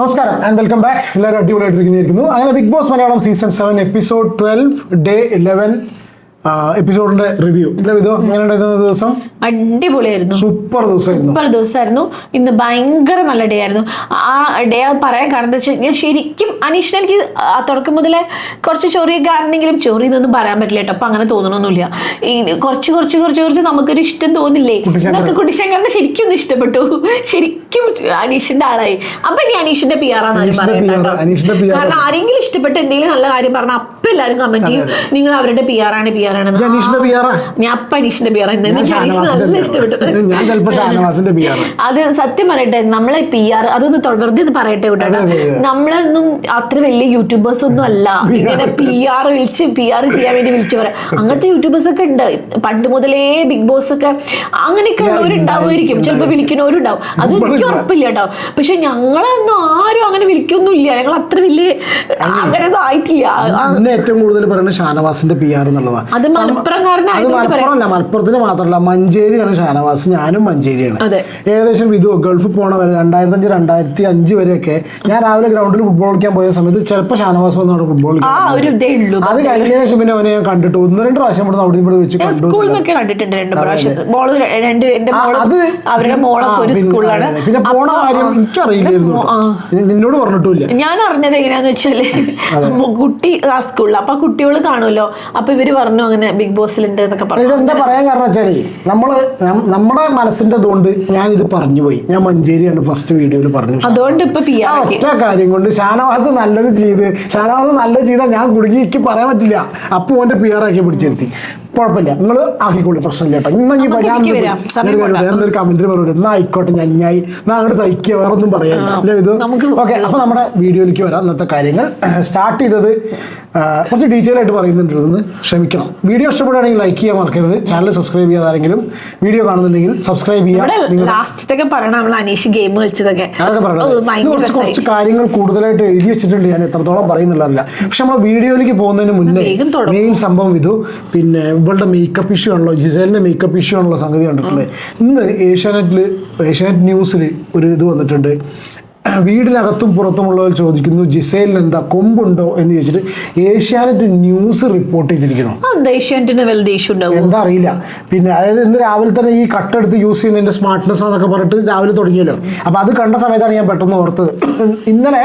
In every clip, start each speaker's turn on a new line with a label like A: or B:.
A: നമസ്കാരം and welcome back എല്ലാവരും അടിപൊളിയായിട്ടിരിക്കുന്നു. അങ്ങനെ Big Boss Malayalam season seven episode twelve day eleven എപ്പിസോഡിന്റെ review അല്ലേ ഇത് അങ്ങനെ ഉണ്ടായിരുന്ന ദിവസം?
B: അടിപൊളിയായിരുന്നു.
A: സൂപ്പർ ദിവസമായിരുന്നു.
B: സൂപ്പർ ദിവസമായിരുന്നു. ഇന്ന് ഭയങ്കര നല്ല ഡേ ആയിരുന്നു. ആ ഡേ പറയാൻ കാരണം എന്താ വെച്ചാൽ ഞാൻ ശരിക്കും അനീഷിന് എനിക്ക് തുടക്കം മുതലേ കുറച്ച് ചൊറിയൊക്കെ കാണുന്നെങ്കിലും ചൊറി ഇതൊന്നും പറയാൻ പറ്റില്ല കേട്ടോ. അപ്പൊ അങ്ങനെ തോന്നണമൊന്നുമില്ല ഈ കുറച്ച് കുറച്ച് കുറച്ച് കുറച്ച് നമുക്കൊരു ഇഷ്ടം തോന്നില്ലേ? നമുക്ക് കുട്ടിശങ്കറിനെ ശരിക്കും ഒന്ന് ഇഷ്ടപ്പെട്ടു. ശരിക്കും അനീഷിന്റെ ആളായി. അപ്പൊ ഇനി അനീഷിന്റെ പി ആർ
A: PR.
B: കാരണം ആരെങ്കിലും ഇഷ്ടപ്പെട്ട് എന്തെങ്കിലും നല്ല കാര്യം പറഞ്ഞാൽ അപ്പൊ എല്ലാവരും കമന്റ് ചെയ്യും. നിങ്ങൾ അവരുടെ പി ആർ ആണ് പി ആർ
A: അനീഷിന്റെ
B: ഞാൻ അപ്പൊ അനീഷിന്റെ അനീഷ് നല്ല ഇഷ്ടപ്പെട്ടു
A: ഞാൻ ഷാനവാസിന്റെ
B: അത് സത്യം പറയട്ടെ നമ്മളെ പി ആർ അതൊന്ന് തുടർന്ന് ഇത് പറയട്ടെ കേട്ടോ.
A: അതെ, അതെ, അതെ.
B: നമ്മളൊന്നും അത്ര വലിയ യൂട്യൂബേഴ്സ് ഒന്നും അല്ല. ഇങ്ങനെ പി ആർ വിളിച്ച് പി ആർ ചെയ്യാൻ വേണ്ടി വിളിച്ചു പറയാം. അങ്ങനത്തെ യൂട്യൂബേഴ്സ് ഒക്കെ ഉണ്ട്. പണ്ട് മുതലേ ബിഗ് ബോസ് ഒക്കെ അങ്ങനെയൊക്കെ ഉള്ളവരുണ്ടാവുമായിരിക്കും. ചിലപ്പോൾ വിളിക്കുന്നവരുണ്ടാവും. അത് എനിക്ക് ഉറപ്പില്ല കേട്ടോ. പക്ഷെ ഞങ്ങളൊന്നും ആരും അങ്ങനെ വിളിക്കൊന്നുമില്ല. ഞങ്ങൾ അത്ര വലിയ അങ്ങനെ ആയിട്ടില്ല.
A: ഏറ്റവും കൂടുതൽ പറയുന്നത് ഷാനവാസിന്റെ പി ആർ എന്നുള്ളതാണ്.
B: അത്
A: മലപ്പുറമല്ല മലപ്പുറത്തിന് മാത്രമല്ല മഞ്ചേരിയാണ് ഷാനവാസ് ഞാനും മഞ്ചേരിയാണ്. ഏകദേശം ഇത് ഗൾഫിൽ പോണ വരെ രണ്ടായിരത്തി അഞ്ച് രണ്ടായിരത്തി അഞ്ച് വരെയൊക്കെ ഞാൻ രാവിലെ ഗ്രൗണ്ടിൽ ഫുട്ബോൾ കളിക്കാൻ പോയ സമയത്ത് ചിലപ്പോൾ ഷാനവാസ് വന്ന് അവിടെ ഫുട്ബോൾ അത് കഴിഞ്ഞ ശേഷം പിന്നെ അവനെ ഞാൻ കണ്ടിട്ട് ഒന്ന് രണ്ട് പ്രാവശ്യം ഇവിടെ അവിടെ ഇവിടെ വെച്ച് കണ്ടു. പിന്നെ പോണ കാര്യം എനിക്കറിയില്ലായിരുന്നു നിന്നോട് പറഞ്ഞിട്ടില്ല.
B: ഞാൻ അറിഞ്ഞത് എങ്ങനെയാന്ന് വെച്ചാൽ കുട്ടി ആ സ്കൂളിൽ അപ്പൊ കുട്ടികൾ കാണുമല്ലോ. അപ്പൊ ഇവർ പറഞ്ഞു അങ്ങനെ ബിഗ് ബോസിലുണ്ട് എന്നൊക്കെ പറഞ്ഞു.
A: ഇതെന്താ പറയാൻ കാരണം വെച്ചാൽ നമ്മൾ നമ്മുടെ മനസ്സിന്റെ അതുകൊണ്ട് ഞാൻ ഇത് പറഞ്ഞു പോയി. ഞാൻ മഞ്ചേരിയാണ് ഫസ്റ്റ് വീഡിയോയിൽ പറഞ്ഞു
B: അതുകൊണ്ട് ഇപ്പൊ
A: ഒറ്റ കാര്യം കൊണ്ട് ഷാനവാസ് നല്ലത് ചെയ്ത് ഷാനവാസ് നല്ലത് ചെയ്താൽ ഞാൻ കുടുങ്ങി എനിക്ക് പറയാൻ പറ്റില്ല. അപ്പൊ ഓന്റെ പി ആർ ആക്കി പിടിച്ചിരുത്തി കുഴപ്പമില്ല. നിങ്ങൾ ആക്കിക്കോളി പ്രശ്നമില്ല കേട്ടോ. ഇന്ന് ഇനി
B: വരാൻ.
A: വേറൊരു കമന്റിൽ മറുപടി എന്നാ ആയിക്കോട്ടെ ഞഞ്ഞായി എന്നാ അങ്ങോട്ട് സഹിക്കുക. വേറെ ഒന്നും പറയാൻ ഇത് ഓക്കെ അപ്പൊ നമ്മുടെ വീഡിയോയിലേക്ക് വരാം. ഇന്നത്തെ കാര്യങ്ങൾ. സ്റ്റാർട്ട് ചെയ്തത് കുറച്ച് ഡീറ്റെയിൽ ആയിട്ട് പറയുന്നുണ്ട് ഇതൊന്ന് ക്ഷമിക്കണം. വീഡിയോ ഇഷ്ടപ്പെടുകയാണെങ്കിൽ ലൈക്ക് ചെയ്യാൻ മറക്കരുത്. ചാനൽ സബ്സ്ക്രൈബ് ചെയ്യാതാരെങ്കിലും വീഡിയോ കാണുന്നുണ്ടെങ്കിൽ സബ്സ്ക്രൈബ്
B: ചെയ്യാം പറയണം. നമ്മൾ അനീഷ് ഗെയിം കളിച്ചതൊക്കെ.
A: അതൊക്കെ. കുറച്ച് കാര്യങ്ങൾ കൂടുതലായിട്ട് എഴുതി വെച്ചിട്ടുണ്ട്. ഞാൻ എത്രത്തോളം പറയുന്നില്ല പക്ഷെ നമ്മൾ വീഡിയോയിലേക്ക് പോകുന്നതിന് മുന്നേ മെയിൻ സംഭവം ഇതു പിന്നെ ഇവളുടെ മേക്കപ്പ് ഇഷ്യൂ ആണല്ലോ ജിസേലിന്റെ മേക്കപ്പ് ഇഷ്യൂ ആണല്ലോ സംഗതി കണ്ടിട്ടുള്ളത് ഇന്ന് ഏഷ്യാനെറ്റിൽ ഏഷ്യാനെറ്റ് ന്യൂസിൽ ഒരു ഇത് വന്നിട്ടുണ്ട്. വീടിനകത്തും പുറത്തുമുള്ളവർ ചോദിക്കുന്നു ജിസേലിന് എന്താ കൊമ്പുണ്ടോ എന്ന് ചോദിച്ചിട്ട് ഏഷ്യാനെറ്റ് ന്യൂസ് റിപ്പോർട്ട് ചെയ്തിരിക്കുന്നു.
B: എന്താ
A: അറിയില്ല. പിന്നെ അതായത് ഇന്ന് രാവിലെ തന്നെ ഈ കട്ടെടുത്ത് യൂസ് ചെയ്യുന്നതിന്റെ സ്മാർട്ട്നെസ് എന്നൊക്കെ പറഞ്ഞിട്ട് രാവിലെ തുടങ്ങിയല്ലോ. അപ്പൊ അത് കണ്ട സമയത്താണ് ഞാൻ പെട്ടെന്ന് ഓർത്തത്. ഇന്നലെ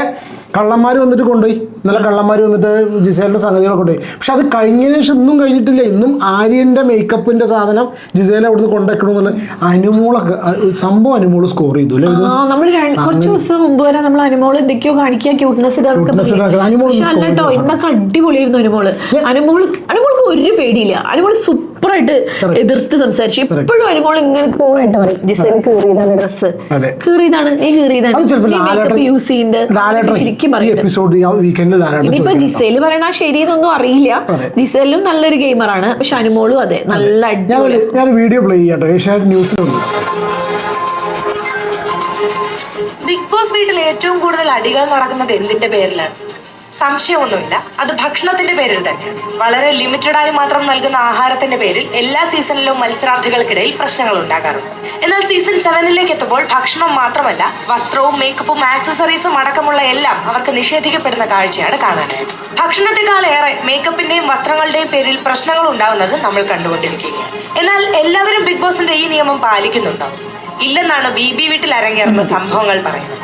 A: കള്ളന്മാർ വന്നിട്ട് കൊണ്ടുപോയി. ഇന്നലെ കള്ളന്മാർ വന്നിട്ട് ജിസേലിന്റെ സംഗതികളൊക്കെ കൊണ്ടുപോയി. പക്ഷെ അത് കഴിഞ്ഞതിന് ശേഷം ഇന്നും കഴിഞ്ഞിട്ടില്ല. ഇന്നും ആര്യന്റെ മേക്കപ്പിന്റെ സാധനം ജിസേലെ അവിടുന്ന് കൊണ്ടുവെക്കണമെന്നുള്ള അനുമോളൊക്കെ സംഭവം അനുമോൾ സ്കോർ ചെയ്തു അല്ലേ?
B: നമ്മൾ കുറച്ച് ദിവസം മുമ്പ് വരെ നമ്മൾ അനുമോൾ എന്തൊക്കെയോ കാണിക്കുക ക്യൂട്ട്നെസ് അല്ല കേട്ടോ ഇന്നൊക്കെ അടിപൊളിയായിരുന്നു അനുമോൾ. അനുമോൾ അനുമോൾക്ക് ഒരു പേടിയില്ല. അനുമോൾ സൂപ്പറായിട്ട് എതിർത്ത് സംസാരിച്ചു ഇപ്പോഴും വരുമ്പോൾ ഇങ്ങനെ കോളായിട്ട് പറയും. ജിസേൽ കീറിയതാണ് ഡ്രസ്സ്
A: അതെ.
B: കീറിയതാണ്. നീ കീറിയതാണ്. യൂസ് ചെയ്യുന്നുണ്ട് ശരിക്കും പറയുന്നത് ഇനിയിപ്പോ. ജിസേൽ പറയണ ശരിയെന്നൊന്നും അറിയില്ല. ജിസേലും നല്ലൊരു ഗെയിമറാണ് പക്ഷെ അനുമോളും അതെ. നല്ല അടിപൊളി
A: ഞാൻ വീഡിയോ പ്ലേ ചെയ്യാട്ടോ ഏഷ്യാനെറ്റ് ന്യൂസിലുണ്ട്
C: ബിഗ് ബോസ് വീട്ടിൽ ഏറ്റവും കൂടുതൽ അടികൾ നടക്കുന്നത് എന്തിന്റെ പേരിലാണ്? സംശയമൊന്നുമില്ല. അത് ഭക്ഷണത്തിന്റെ പേരിൽ തന്നെ. വളരെ ലിമിറ്റഡായി മാത്രം നൽകുന്ന ആഹാരത്തിന്റെ പേരിൽ എല്ലാ സീസണിലും മത്സരാർത്ഥികൾക്കിടയിൽ പ്രശ്നങ്ങൾ ഉണ്ടാകാറുണ്ട്. എന്നാൽ സീസൺ സെവനിലേക്ക് എത്തുമ്പോൾ ഭക്ഷണം മാത്രമല്ല വസ്ത്രവും മേക്കപ്പും ആക്സസറീസും അടക്കമുള്ള എല്ലാം അവർക്ക് നിഷേധിക്കപ്പെടുന്ന കാഴ്ചയാണ് കാണാനായത്. ഭക്ഷണത്തെക്കാളേറെ മേക്കപ്പിന്റെയും വസ്ത്രങ്ങളുടെയും പേരിൽ പ്രശ്നങ്ങൾ ഉണ്ടാകുന്നത് നമ്മൾ കണ്ടുകൊണ്ടിരിക്കുകയാണ്. എന്നാൽ എല്ലാവരും ബിഗ് ബോസിന്റെ ഈ നിയമം പാലിക്കുന്നുണ്ടോ? ഇല്ലെന്നാണ് ബി ബി വീട്ടിൽ അരങ്ങേറുന്ന സംഭവങ്ങൾ പറയുന്നത്.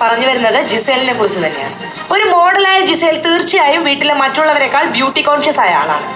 C: പറഞ്ഞു വരുന്നത് ജിസേലിനെ കുറിച്ച് തന്നെയാണ്. ഒരു മോഡലായ ജിസേൽ തീർച്ചയായും വീട്ടിലെ മറ്റുള്ളവരെക്കാൾ ബ്യൂട്ടി കോൺഷ്യസ് ആയ ആളാണ്.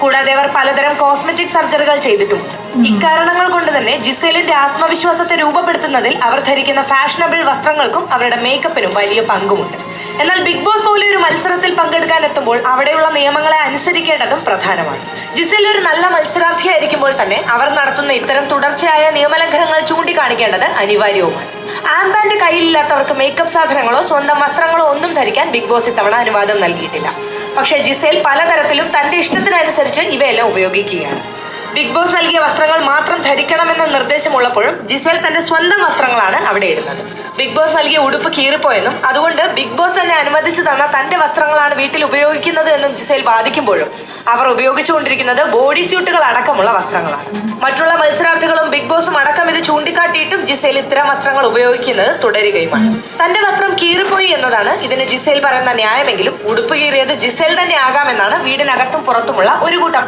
C: കൂടാതെ അവർ പലതരം കോസ്മെറ്റിക് സർജറികൾ ചെയ്തിട്ടുമുണ്ട് ഇക്കാരണങ്ങൾ കൊണ്ട് തന്നെ ജിസേലിന്റെ ആത്മവിശ്വാസത്തെ രൂപപ്പെടുത്തുന്നതിൽ അവർ ധരിക്കുന്ന ഫാഷനബിൾ വസ്ത്രങ്ങൾക്കും അവരുടെ മേക്കപ്പിനും വലിയ പങ്കുമുണ്ട്. എന്നാൽ ബിഗ് ബോസ് പോലെ ഒരു മത്സരത്തിൽ പങ്കെടുക്കാൻ എത്തുമ്പോൾ അവിടെയുള്ള നിയമങ്ങളെ അനുസരിക്കേണ്ടതും പ്രധാനമാണ്. ജിസേൽ ഒരു നല്ല മത്സരാർത്ഥിയായിരിക്കുമ്പോൾ തന്നെ അവർ നടത്തുന്ന ഇത്തരം തുടർച്ചയായ നിയമലംഘനങ്ങൾ ചൂണ്ടിക്കാണിക്കേണ്ടത് അനിവാര്യവുമാണ്. ആംബാൻഡ് കയ്യിലില്ലാത്തവർക്ക് മേക്കപ്പ് സാധനങ്ങളോ സ്വന്തം വസ്ത്രങ്ങളോ ഒന്നും ധരിക്കാൻ ബിഗ് ബോസ് ഇത്തവണ അനുവാദം നൽകിയിട്ടില്ല. പക്ഷേ ജിസേൽ പലതരത്തിലും തന്റെ ഇഷ്ടത്തിനനുസരിച്ച് ഇവയെല്ലാം ഉപയോഗിക്കുകയാണ്. ബിഗ് ബോസ് നൽകിയ വസ്ത്രങ്ങൾ മാത്രം ധരിക്കണമെന്ന നിർദ്ദേശമുള്ളപ്പോഴും ജിസേൽ തന്റെ സ്വന്തം വസ്ത്രങ്ങളാണ് അവിടെ ഇടുന്നത്. ബിഗ് ബോസ് നൽകിയ ഉടുപ്പ് കീറിപ്പോയെന്നും അതുകൊണ്ട് ബിഗ് ബോസ് തന്നെ അനുവദിച്ചു തന്ന തന്റെ വസ്ത്രങ്ങളാണ് വീട്ടിൽ ഉപയോഗിക്കുന്നത് എന്നും ജിസേൽ വാദിക്കുമ്പോഴും അവർ ഉപയോഗിച്ചുകൊണ്ടിരിക്കുന്നത് ബോഡി സ്യൂട്ടുകൾ അടക്കമുള്ള വസ്ത്രങ്ങളാണ്. മറ്റുള്ള മത്സരാർത്ഥികളും ബിഗ് ബോസും അടക്കം ഇത് ചൂണ്ടിക്കാട്ടിയിട്ടും ജിസേൽ ഇത്തരം വസ്ത്രങ്ങൾ ഉപയോഗിക്കുന്നത് തുടരുകയുമാണ്. തന്റെ വസ്ത്രം കീറിപ്പോയി എന്നതാണ് ഇതിന് ജിസേൽ പറയുന്ന ന്യായമെങ്കിലും ഉടുപ്പ് കീറിയത് ജിസേൽ തന്നെ ആകാമെന്നാണ് വീടിനകത്തും പുറത്തുമുള്ള ഒരു കൂട്ടം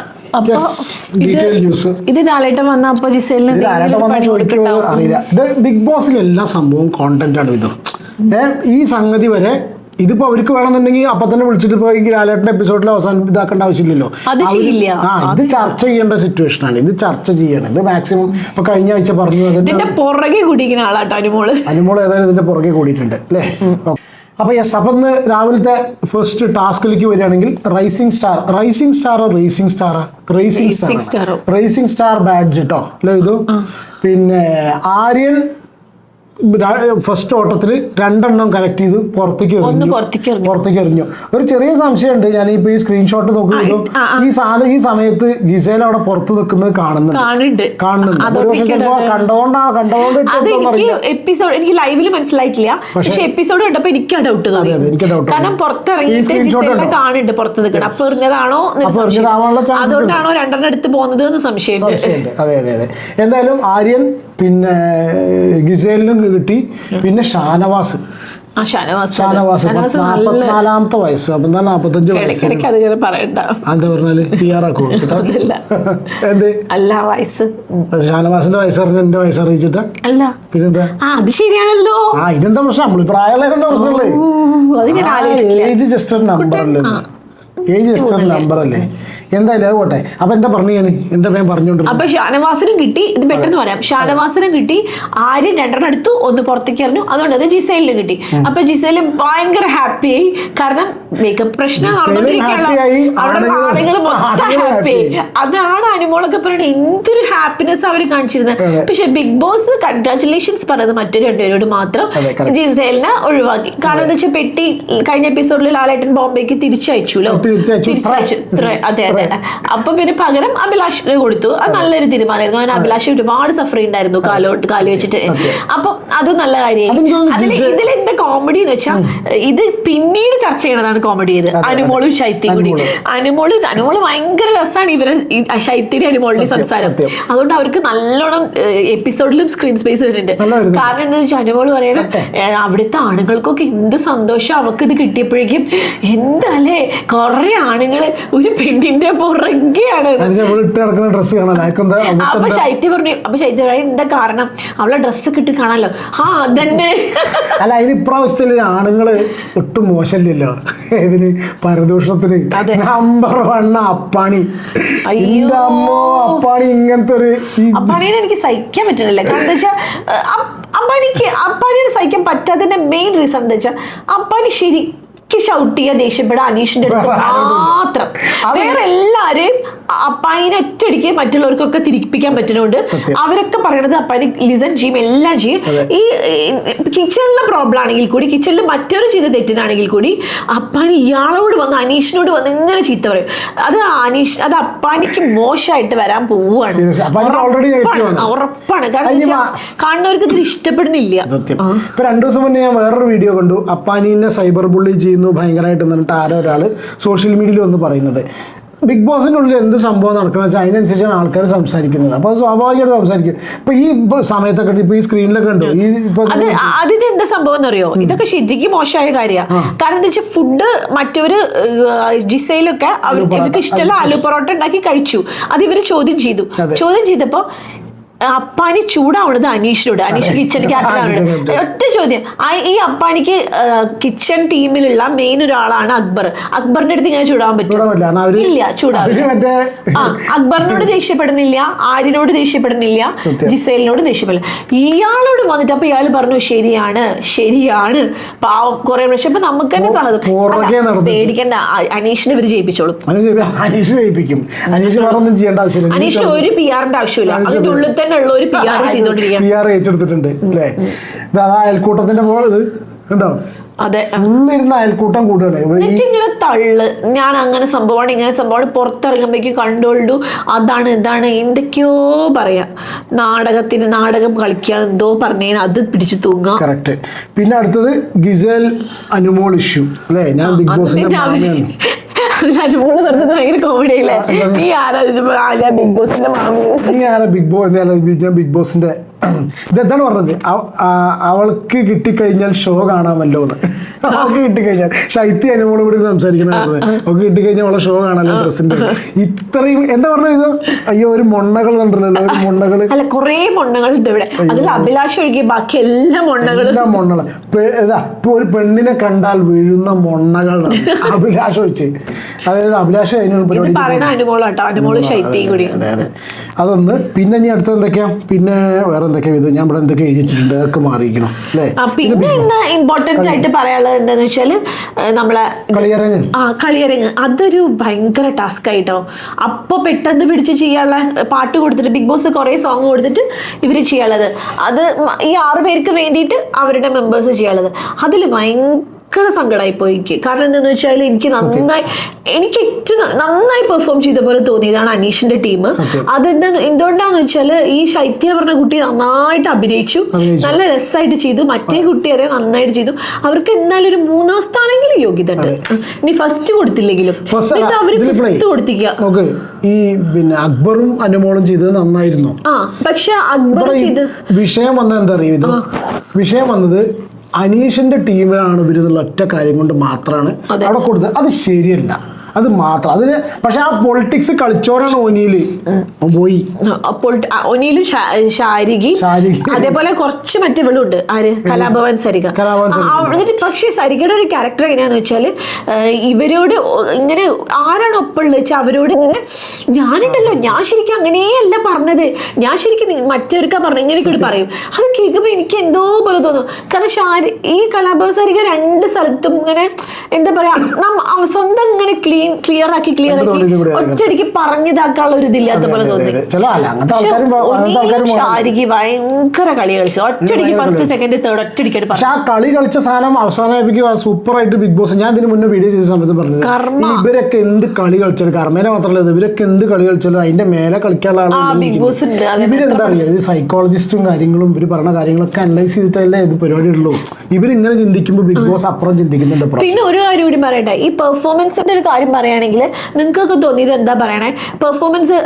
B: ഇത്. ഇത് വന്ന അപ്പൊ
A: അറിയില്ല. ബിഗ് ബോസിലെ എല്ലാ സംഭവവും കോണ്ടന്റ് ആണ് ഇത്. ഈ സംഗതി വരെ ഇതിപ്പോ അവർക്ക് വേണമെന്നുണ്ടെങ്കിൽ അപ്പൊ തന്നെ വിളിച്ചിട്ട് പോയി ലാലേട്ടന്റെ എപ്പിസോഡിൽ അവസാനം ഇതാക്കേണ്ട ആവശ്യമില്ലല്ലോ. ആ ഇത് ചർച്ച ചെയ്യേണ്ട സിറ്റുവേഷൻ ആണ്. ഇത് ചർച്ച ചെയ്യണം. ഇത് മാക്സിമം ഇപ്പൊ കഴിഞ്ഞ ആഴ്ച പറഞ്ഞു
B: പുറകെ കൂടിയിരിക്കുന്ന ആളാട്ടോ അനുമോൾ.
A: അനുമോൾ ഏതായാലും ഇതിന്റെ പുറകെ കൂടിയിട്ടുണ്ട് അല്ലേ? അപ്പൊ യെസ് അപ്പൊ ഇന്ന് രാവിലത്തെ ഫസ്റ്റ് ടാസ്കിലേക്ക് വരികയാണെങ്കിൽ rising star rising star racing star racing star racing star badge കേട്ടോ അല്ലേ ഇത്? പിന്നെ ആര്യൻ ഫസ്റ്റ് ഓട്ടത്തിൽ രണ്ടെണ്ണം കറക്റ്റ് ചെയ്ത് പുറത്തേക്ക്.
B: പുറത്തേക്ക് എറിഞ്ഞു.
A: ഒരു ചെറിയ സംശയമുണ്ട്. ഞാൻ ഇപ്പൊ ഈ സ്ക്രീൻഷോട്ട്
B: നോക്കുമ്പോൾ.
A: ഈ സാധ ഈ സമയത്ത് ഗിസേൽ അവിടെ പുറത്ത് നിൽക്കുന്നത് കാണുന്നുണ്ട്.
B: കാണുന്നുണ്ട്.
A: പക്ഷെ ചിലപ്പോ കണ്ടോണ്ടാ കണ്ടോണ്ട്
B: എപ്പിസോഡ് എനിക്ക് ലൈവിൽ മനസ്സിലായിട്ടില്ല. പക്ഷെ എപ്പിസോഡ് കണ്ടപ്പോ എനിക്ക് ഡൗട്ട് കാരണം
A: പുറത്തിറങ്ങി
B: പുറത്തിറങ്ങിയിട്ട്? കാണുന്നുണ്ട് പുറത്ത് നിൽക്കണം അപ്പൊ എറിഞ്ഞതാണോ സംശയം. അതുകൊണ്ടാണോ രണ്ടെണ്ണം എടുത്ത് പോകുന്നത് എന്ന് സംശയമുണ്ട്.
A: സംശയമുണ്ട്. അതെ അതെ അതെ. എന്തായാലും ആര്യൻ പിന്നെ ഗിസേലിനും കിട്ടി. പിന്നെ ഷാനവാസ്.
B: ഷാനവാസ് നല്ല
A: വയസ്സ് അപ്പം നാൽപ്പത്തഞ്ച് വയസ്സ്?
B: പറയണ്ട.
A: എന്താ പറഞ്ഞാൽ? P R ആക്കോ?
B: അല്ല വയസ്സ്.
A: ഷാനവാസിന്റെ വയസ്സറിഞ്ഞ എന്റെ വയസ്സറിയിച്ചിട്ടാ?
B: അല്ല.
A: പിന്നെന്താ?
B: ആ അത് ശരിയാണല്ലോ.
A: ആ ഇതെന്താ പ്രശ്നം? നമ്മൾ പ്രായമുള്ള എന്താ പ്രശ്നമുള്ളേ ഏജ് ജസ്റ്റ് ഒരു നമ്പർ അല്ലേ ഏജ് ജസ്റ്റ് ഒരു നമ്പർ അല്ലേ എന്തായാലും അത് പോട്ടെ. അപ്പൊ എന്താ പറഞ്ഞു ഞാൻ എന്താ ഞാൻ പറഞ്ഞോണ്ട്
B: അപ്പൊ ഷാനവാസനും കിട്ടി. ഇത് പെട്ടെന്ന് പറയാം. ഷാനവാസനും കിട്ടി. ആര്യം രണ്ടെണ്ണം എടുത്തു. ഒന്ന് പുറത്തേക്ക് എറിഞ്ഞു. അതുകൊണ്ട് അത് ജിസൈലിന് കിട്ടി. അപ്പൊ ജിസൈലും ഭയങ്കര ഹാപ്പിയായി. കാരണം മേക്കപ്പ് പ്രശ്നം ഹാപ്പി. അതാണ് അനുമോളൊക്കെ പറയുന്നത് എന്തൊരു ഹാപ്പിനെസ് അവർ കാണിച്ചിരുന്നത്. പക്ഷെ ബിഗ് ബോസ് കൺഗ്രാറ്റുലേഷൻസ് പറഞ്ഞത് മറ്റൊരു രണ്ടുപേരോട് മാത്രം. ജിസേലിനെ ഒഴിവാക്കി. കാരണം എന്താ വെച്ചാൽ പെട്ടി കഴിഞ്ഞ എപ്പിസോഡിൽ ലാലേട്ടൻ ബോംബെക്ക് തിരിച്ചയച്ചുല്ലോ
A: തിരിച്ചയച്ചു.
B: തിരിച്ചയച്ചു. ത്ര- അതെ അതെ. അപ്പൊ പിന്നെ പകരം അഭിലാഷ് കൊടുത്തു. അത് നല്ലൊരു തീരുമാനമായിരുന്നു. അവൻ അഭിലാഷ് ഒരുപാട് സഫർ ഉണ്ടായിരുന്നു കാലോട്ട് കാൽ വെച്ചിട്ട്. അപ്പൊ അതും നല്ല
A: കാര്യമായിരുന്നു
B: അതിൽ ഇതിൽ എന്താ കോമഡി എന്ന് വെച്ചാൽ ഇത് പിന്നീട് ചർച്ച ചെയ്യണതാണ് കോമഡി ചെയ്ത്. അനുമോളും ശൈത്യം കൂടി. അനുമോൾ. അനുമോൾ ഭയങ്കര രസമാണ് ഇവരെ ശൈത്യ ശൈത്യയുടെ അനുമോളിന്റെ സംസാരം. അതുകൊണ്ട് അവർക്ക് നല്ലോണം എപ്പിസോഡിലും സ്ക്രീൻ സ്പേസ് വരുന്നുണ്ട്. കാരണം എന്താ വെച്ചാൽ അനുമോൾ പറയണം അവിടുത്തെ ആണുങ്ങൾക്കൊക്കെ എന്ത് സന്തോഷം അവർക്ക് ഇത് കിട്ടിയപ്പോഴേക്കും എന്താ അല്ലേ കുറെ ആണുങ്ങൾ ഒരു പെണ്ണിന്റെ പുറകെയാണ്
A: ഇട്ട് ഡ്രസ്സ് കാണാൻ
B: അപ്പൊ ശൈത്യ പറഞ്ഞു അപ്പൊ ശൈത്യ എന്താ കാരണം? അവളെ ഡ്രസ്സ് കിട്ടി കാണാലോ. ആ അതന്നെ.
A: അല്ല അതിന് ഇപ്രാവശ്യത്തിൽ ആണുങ്ങൾ ഒട്ടും മോശമില്ലല്ലോ. ഇതിന് പരദൂഷണത്തിന്. Number one അപ്പാണി. അമ്മോ അപ്പാണി ഇങ്ങനത്തെ ഒരു
B: അപ്പാണിനെ എനിക്ക് സഹിക്കാൻ പറ്റുന്നില്ല. കാരണം എന്താ വെച്ചാൽ അപ്പാണിക്ക് അപ്പാനിനെ സഹിക്കാൻ പറ്റാത്തതിന്റെ മെയിൻ റീസൺ എന്താ വെച്ചാൽ അപ്പാനി ശരിക്കും ഷൗട്ട് ചെയ്യാൻ ദേഷ്യപ്പെടാൻ അനീഷിന്റെ അടുത്ത് മാത്രം. വേറെ എല്ലാരെയും അപ്പായിനെ ഒറ്റയടിക്ക് മറ്റുള്ളവർക്കൊക്കെ തിരിപ്പിക്കാൻ പറ്റുന്നുണ്ട്. അവരൊക്കെ പറയണത് അപ്പായി ലിസൺ ചെയ്യും എല്ലാം ചെയ്യും. ഈ കിച്ചണിലെ പ്രോബ്ലം ആണെങ്കിൽ കൂടി കിച്ചണിൽ മറ്റൊരു ചെയ്ത തെറ്റിനാണെങ്കിൽ കൂടി അപ്പാനി ഇയാളോട് വന്ന് അനീഷിനോട് വന്ന് ഇങ്ങനെ ചീത്ത പറയും. അത് അനീഷ് അത് അപ്പാനിക്ക് മോശമായിട്ട് വരാൻ പോവുകയാണ്.
A: Negative
B: ഉറപ്പാണ്. കാരണം കാണുന്നവർക്ക് ഇത് ഇഷ്ടപ്പെടുന്നില്ല.
A: രണ്ടു ദിവസം മുന്നേ ഞാൻ വേറൊരു വീഡിയോ കണ്ടു. അപ്പാനീനെ സൈബർ ബുള്ളി ചെയ്യുന്നു ഭയങ്കരമായിട്ട് എന്നിട്ട് ആരോ ഒരാൾ സോഷ്യൽ മീഡിയയിൽ വന്ന് പറയുന്നത്. ബിഗ് ബോസിന്റെ ഉള്ളിൽ എന്ത് സംഭവം നടക്കണം വെച്ചാൽ അതിനനുസരിച്ചാണ് ആൾക്കാർ സംസാരിക്കുന്നത്. അപ്പോൾ സ്വാഭാവികമായിട്ട് സംസാരിക്കും. ഇപ്പൊ ഈ സമയത്തൊക്കെ ഇപ്പൊ ഈ സ്ക്രീനിലൊക്കെ ഉണ്ട് ഈ
B: അതിന് എന്താ സംഭവം എന്നറിയോ? ഇതൊക്കെ ശരിക്കും മോശമായ കാര്യമാണ് കാരണം എന്താ വെച്ചാൽ ഫുഡ് മറ്റവർ ജിസയിലൊക്കെ അവർ
A: ആലു പൊറോട്ട,
B: ഇവർക്ക് ഇഷ്ടമുള്ള ആലു പൊറോട്ട ഉണ്ടാക്കി കഴിച്ചു. അത് ഇവർ ചോദ്യം ചെയ്തു. ചോദ്യം ചെയ്തപ്പോ അപ്പാനി ചൂടാവണത് അനീഷിനോട്. അനീഷ് കിച്ചൺ ക്യാപ്റ്റനാണ് ഒറ്റ ചോദ്യം. ഈ അപ്പാനിക്ക് കിച്ചൺ ടീമിലുള്ള മെയിൻ ഒരാളാണ് അക്ബർ. അക്ബറിന്റെ അടുത്ത് ഇങ്ങനെ ചൂടാവാൻ പറ്റും ഇല്ല ചൂടാവില്ല. ആ അക്ബറിനോട് ദേഷ്യപ്പെടുന്നില്ല ആര്യനോട് ദേഷ്യപ്പെടുന്നില്ല. ജിസേലിനോട് ദേഷ്യപ്പെടില്ല ഇയാളോട് വന്നിട്ട് അപ്പൊ ഇയാൾ പറഞ്ഞു ശരിയാണ് ശരിയാണ്. പാവം കുറെ പ്രാവശ്യം. അപ്പൊ നമുക്ക് തന്നെ സഹതം. പേടിക്കണ്ട. അനീഷിനെ ഇവർ ജയിപ്പിച്ചോളും.
A: അനീഷ് അനീഷ് ജയിപ്പിക്കും അനീഷ് ചെയ്യേണ്ട ആവശ്യമില്ല.
B: അനീഷിന് ഒരു പി ആറിന്റെ ആവശ്യമില്ല അതിന്റെ ഉള്ളിൽ തന്നെ ഉള്ള ഒരു പി ആർ ചെയ്തോണ്ടിരിക്കുക
A: പി ആർ ഏറ്റെടുത്തിട്ടുണ്ട് അല്ലേ? ഇത് അതാ അയൽക്കൂട്ടത്തിന്റെ പോലത്
B: അതെ.
A: ഉള്ളിരുന്ന അയൽക്കൂട്ടം
B: കൂടുതലാണ് ഇങ്ങനെ തള്ള്. ഞാൻ അങ്ങനെ സംഭവമാണ് ഇങ്ങനെ സംഭവമാണ്. പുറത്തിറങ്ങുമ്പോഴേക്ക് കണ്ടോളൂ അതാണ് ഇതാണ് എന്തൊക്കെയോ പറയാ. നാടകത്തിന് നാടകം കളിക്കാൻ എന്തോ പറഞ്ഞു അത് പിടിച്ചു
A: കറക്റ്റ് പിന്നെ അടുത്തത് ഗിസൽ അനുമോൾ ഇഷ്യൂ അല്ലേ? ഞാൻ ബിഗ് ബോസിന്റെ
B: പറഞ്ഞത് ഭയങ്കര കോമഡി അല്ലേ നീ ആലോചിച്ചപ്പോ ആ ഞാൻ ബിഗ് ബോസിന്റെ
A: ബിഗ് ബോസ് ഞാൻ ബിഗ് ബോസിന്റെ ഇതെന്താണ് പറഞ്ഞത്? അവൾക്ക് കിട്ടിക്കഴിഞ്ഞാൽ ഷോ കാണാമല്ലോ എന്ന് അവൾക്ക് കിട്ടിക്കഴിഞ്ഞാൽ ശൈത്യ അനുമോളും കൂടി സംസാരിക്കണത് ഒക്കെ കിട്ടിക്കഴിഞ്ഞാൽ അവളെ ഷോ കാണാലോ ഡ്രസ്സിന്റെ ഇത്രയും എന്താ പറഞ്ഞ ഇത്? അയ്യോ ഒരു മൊണ്ണകൾ കണ്ടല്ലോ ഒരു മൊണ്ണകൾ
B: അല്ല കൊറേ മൊണ്ണകളുണ്ട് ഇവിടെ. അതിൽ അഭിലാഷ് ഒഴികെ ബാക്കി എല്ലാ മൊണ്ണകളും.
A: എല്ലാ മൊണ്ണകൾ ഇതാ ഇപ്പൊ ഒരു പെണ്ണിനെ കണ്ടാൽ വീഴുന്ന മൊണ്ണകൾ അഭിലാഷ് വെച്ച് അതായത് അഭിലാഷ് അതിനുള്ള പരിപാടി
B: പറയുന്ന അനുമോളാട്ടോ. അനുമോൾ ശൈത്യം കൂടി
A: അതെ അതെ. അതൊന്ന് പിന്നെ ഇനി അടുത്ത എന്തൊക്കെയാ? പിന്നെ വേറെ എന്തൊക്കെയാ? ഇത് ഞാൻ ഇവിടെ എന്തൊക്കെ എഴുതിച്ചിട്ടുണ്ട് ഒക്കെ അതൊക്കെ മാറിയിരിക്കണം അല്ലേ?
B: പിന്നെ ഇന്ന് ഇമ്പോർട്ടന്റ് ആയിട്ട് പറയാനുള്ളത് എന്താന്ന് വെച്ചാൽ നമ്മളെ
A: കളിയരങ്ങ്.
B: ആ കളിയരങ്ങ്. അതൊരു ഭയങ്കര ടാസ്ക് ആയിട്ടോ. അപ്പൊ പെട്ടെന്ന് പിടിച്ച് ചെയ്യാനുള്ള പാട്ട് കൊടുത്തിട്ട് ബിഗ് ബോസ് കുറെ സോങ് കൊടുത്തിട്ട് ഇവർ ചെയ്യാനുള്ളത്. അത് ഈ ആറു പേർക്ക് വേണ്ടിയിട്ട് അവരുടെ മെമ്പേഴ്സ് ചെയ്യാനുള്ളത്. അതിൽ ഭയങ്കര സങ്കടമായി പോയി എനിക്ക് കാരണം എന്താന്ന് വെച്ചാൽ എനിക്ക് നന്നായി എനിക്ക് ഏറ്റവും നന്നായി പെർഫോം ചെയ്ത പോലെ തോന്നിയതാണ് അനീഷിന്റെ ടീം. അതെന്താ എന്തുകൊണ്ടാന്ന് വെച്ചാൽ ഈ ശൈത്യ പറഞ്ഞ കുട്ടി നന്നായിട്ട് അഭിനയിച്ചു. നല്ല രസമായിട്ട് ചെയ്തു. മറ്റേ കുട്ടി അതേ നന്നായിട്ട് ചെയ്തു. അവർക്ക് എന്നാലും ഒരു മൂന്നാം സ്ഥാനെങ്കിലും യോഗ്യത ഉണ്ട് ഇനി ഫസ്റ്റ് കൊടുത്തില്ലെങ്കിലും. എന്നിട്ട്
A: അവർ.
B: ഫിഫ്ത്ത് കൊടുത്തിക്കുക.
A: ഈ പിന്നെ അക്ബറും അനുമോളും ചെയ്തത് നന്നായിരുന്നു.
B: ആ പക്ഷെ അക്ബർ ചെയ്ത്
A: വിഷയം വന്നത് എന്താ അറിയോ? ഇത് വിഷയം വന്നത് അനീഷിന്റെ ടീമിലാണ് ഇവരെന്നുള്ള ഒറ്റ കാര്യം കൊണ്ട് മാത്രമാണ്. അവിടെ കൊടുത്തത് അത് ശരിയല്ല അത് മാത്രം. അതിന് പക്ഷെ ആ പൊളിറ്റിക്സ് കളിച്ചോരാണ് ഒനിയിൽ പോയി.
B: ഒനിയിലും ശാരികി. അതേപോലെ കുറച്ച് മറ്റേ ഉണ്ട് ആര്? കലാഭവൻ സരിക. എന്നിട്ട് പക്ഷേ സരികയുടെ ഒരു ക്യാരക്ടർ എങ്ങനെയാന്ന് വെച്ചാൽ ഇവരോട് ഇങ്ങനെ ആരാണ് ഒപ്പുള്ളത് വെച്ചാൽ അവരോട് ഇങ്ങനെ ഞാനുണ്ടല്ലോ ഞാൻ ശരിക്കും അങ്ങനെയല്ല പറഞ്ഞത്. ഞാൻ ശരിക്കും മറ്റൊരുക്ക മറ്റവർക്കാ പറഞ്ഞു ഇങ്ങനെയൊക്കെ പറയും. അത് കേൾക്കുമ്പോൾ എനിക്ക് എന്തോ പോലെ തോന്നും. കാരണം ഈ കലാഭവൻ സരിക രണ്ട് സ്ഥലത്തും ഇങ്ങനെ എന്താ പറയാ സ്വന്തം ഇങ്ങനെ ക്ലീൻ ക്ലിയർ ആക്കി ക്ലിയർ ആക്കി. ഒറ്റയടിക്ക് പറഞ്ഞതാക്കാനുള്ള ഒരു ഇതില്ലാത്ത പോലെ തോന്നി. ഷാരിക്ക് ഭയങ്കര കളി കളിച്ചു. ഒറ്റടിക്ക് ഫസ്റ്റ് സെക്കൻഡ് തേർഡ് ഒറ്റടിക്കായിട്ട്
A: പക്ഷെ ആ കളി കളിച്ച സാധനം അവസാനമായപ്പോഴേക്കും സൂപ്പർ ആയിട്ട് ബിഗ് ബോസ് ഞാൻ ഇതിന് മുന്നേ വീഡിയോ ചെയ്ത സമയത്ത് പറഞ്ഞത്. ഇവരൊക്കെ എന്ത് കളി കളിച്ചാലും കർമ്മേനെ മാത്രമല്ല ഇവരൊക്കെ എന്ത് കളി കളിച്ചാലും അതിന്റെ മേലെ കളിക്കാനുള്ള ആളുകൾ ഇവരെന്താ ഇത് സൈക്കോളജിസ്റ്റും കാര്യങ്ങളും ഇവർ പറഞ്ഞ കാര്യങ്ങളൊക്കെ അനലൈസ് ചെയ്തിട്ടല്ലേ ഇത് പരിപാടി ഉള്ളൂ. ഇവരിങ്ങനെ ചിന്തിക്കുമ്പോൾ ബിഗ് ബോസ് അപ്പുറം ചിന്തിക്കുന്നുണ്ട്.
B: പിന്നെ ഒരു കാര്യം കൂടി പറയട്ടെ? ഈ പെർഫോമൻസിന്റെ ഒരു കാര്യം പറയുകയാണെങ്കിൽ നിങ്ങൾക്കൊക്കെ തോന്നിയത് എന്താ പറയണേ? പെർഫോമൻസ്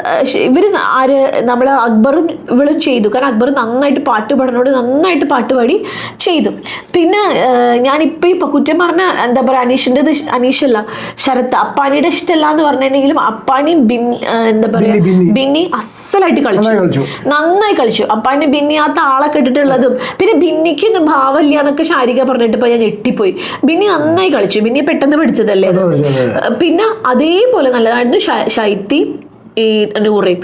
B: ഇവർ ആര് നമ്മൾ അക്ബറും ഇവളും ചെയ്തു. കാരണം അക്ബർ നന്നായിട്ട് പാട്ട് പാടുന്നോട് നന്നായിട്ട് പാട്ട് പാടി ചെയ്തു. പിന്നെ ഞാനിപ്പോൾ ഇപ്പോൾ ഈ കുറ്റം പറഞ്ഞ എന്താ പറയുക അനീഷിന്റെ അനീഷല്ല ശരത്ത് അപ്പാനിയുടെ ഇഷ്ടമല്ല എന്ന് പറഞ്ഞിട്ടുണ്ടെങ്കിലും അപ്പാനിയും ബിൻ എന്താ പറയുക
A: ബിന്നി,
B: അസലായിട്ട് കളിച്ചു.
A: നന്നായി കളിച്ചു.
B: അപ്പാന് ബിന്നിയാത്ത ആളെ ബിന്നി ആ താളെ കെട്ടിട്ടുള്ളതും പിന്നെ ബിന്നിക്ക് ഒന്നും ഭാവമില്ല എന്നൊക്കെ ശാരിക പറഞ്ഞിട്ട് ഞാൻ ഞെട്ടിപ്പോയി. ബിന്നി നന്നായി കളിച്ചു. ബിന്നി പെട്ടെന്ന് പിടിച്ചതല്ലേ അത്. പിന്നെ അതേപോലെ നല്ലതായിരുന്നു ശ- ശൈത്തി ഈ നൂറയും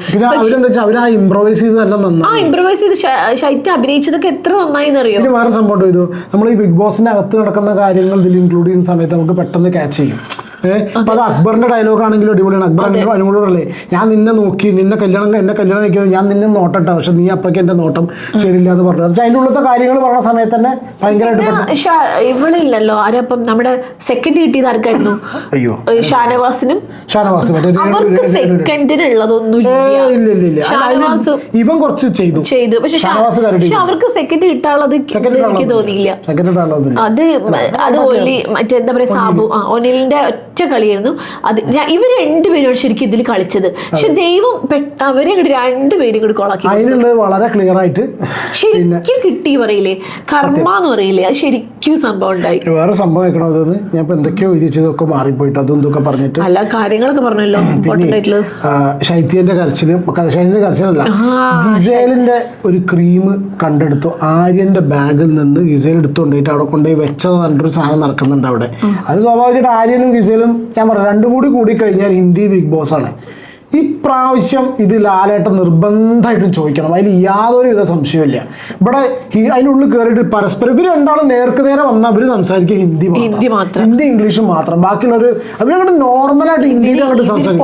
A: ആ ഇംപ്രവൈസ് ചെയ്ത്
B: ചെയ്ത് ശൈത്യ അഭിനയിച്ചതൊക്കെ എത്ര നന്നായി
A: അറിയാം വേറെ സംഭവം ഇത് നമ്മൾ ഈ ബിഗ് ബോസിന്റെ അകത്ത് നടക്കുന്ന കാര്യങ്ങൾ ഇതിൽ ഇൻക്ലൂഡ് ചെയ്യുന്ന സമയത്ത് നമുക്ക് പെട്ടെന്ന് ക്യാച്ച് ചെയ്യും. അപ്പൊ അത് അക്ബറിന്റെ ഡയലോഗ് ആണെങ്കിലും അടിപൊളിയാണ്. അക്ബർ അനുകൂലമല്ലേ ഞാൻ നിന്നെ നോക്കി നിന്നെ കല്യാണം എന്നെ കല്യാണം കഴിക്കുമ്പോൾ ഞാൻ നിന്നെ നോട്ടട്ടെ പക്ഷെ നീ അപ്പൊക്കെ എന്റെ നോട്ടം ശരിയില്ല എന്ന് പറഞ്ഞു. പക്ഷെ അതിന്റെ ഉള്ളത്തെ കാര്യങ്ങൾ പറഞ്ഞ സമയത്ത് തന്നെ ഭയങ്കരമായിട്ട്
B: ഇവളില്ലല്ലോ. ആരപ്പം നമ്മുടെ സെക്കൻഡ് കിട്ടിയത് ആർക്കായിരുന്നു?
A: അയ്യോ.
B: ഷാനവാസിനും?
A: ഷാനവാസ് ഇവൻ കുറച്ച് ചെയ്തു.
B: ചെയ്തു. പക്ഷെ അവർക്ക് സെക്കൻഡ് കിട്ടാനുള്ളത് എനിക്ക് തോന്നിയില്ല. അത് അത് ഒലി മറ്റേ എന്താ പറയാ സാബു. ഒലിന്റെ ഒനിലിന്റെ ഒറ്റ കളിയായിരുന്നു അത് ഇവർ രണ്ടുപേരും ശരിക്കും ഇതിൽ കളിച്ചത്. പക്ഷെ ദൈവം അവരെ ഇങ്ങോട്ട് രണ്ടുപേരും ഇങ്ങോട്ട് കൊളാക്കി
A: അതിനുള്ളത് വളരെ ക്ലിയർ ആയിട്ട്
B: ശരിക്കും കിട്ടി പറയില്ലേ? കർമ്മ എന്ന് പറയില്ലേ? അത് ശരിക്കും സംഭവം ഉണ്ടായി.
A: വേറെ സംഭവം വെക്കണോ ഞാൻ ഇപ്പൊ എന്തൊക്കെയോ എഴുതിച്ചതൊക്കെ മാറിപ്പോയിട്ട് അതും ഇതൊക്കെ പറഞ്ഞിട്ട്.
B: അല്ല കാര്യങ്ങളൊക്കെ പറഞ്ഞല്ലോ.
A: ശൈത്യന്റെ കരച്ചിലും ശൈത്യന്റെ കരച്ചിലല്ല ഗിസേലിന്റെ ഒരു ക്രീം കണ്ടെടുത്തു. ആര്യന്റെ ബാഗിൽ നിന്ന് ഗിസേൽ എടുത്തുകൊണ്ടിട്ട് അവിടെ കൊണ്ടുപോയി വെച്ചത് പറഞ്ഞിട്ടൊരു സാധനം നടക്കുന്നുണ്ട് അവിടെ. അത് സ്വാഭാവികമായിട്ട് ആര്യനും ഗിസേലും ഞാൻ പറയാം രണ്ടും കൂടി കൂടിക്കഴിഞ്ഞാൽ ഹിന്ദി ബിഗ് ബോസ് ആണ്. ഇപ്രാവശ്യം ഇത് ലാലേട്ട നിർബന്ധമായിട്ടും ചോദിക്കണം. അതിൽ യാതൊരു വിധ സംശയമില്ല ഇവിടെ അതിന്റെ ഉള്ളിൽ കയറിയിട്ട് പരസ്പരം ഇവർ രണ്ടാളും നേർക്ക് നേരെ വന്നാൽ അവർ സംസാരിക്കുക ഹിന്ദി
B: ഹിന്ദി മാത്രം.
D: ഹിന്ദി ഇംഗ്ലീഷ് മാത്രം. ബാക്കിയുള്ളവർ അവരങ്ങോട്ട് നോർമലായിട്ട് ഹിന്ദിയിൽ അങ്ങോട്ട് സംസാരിക്കും.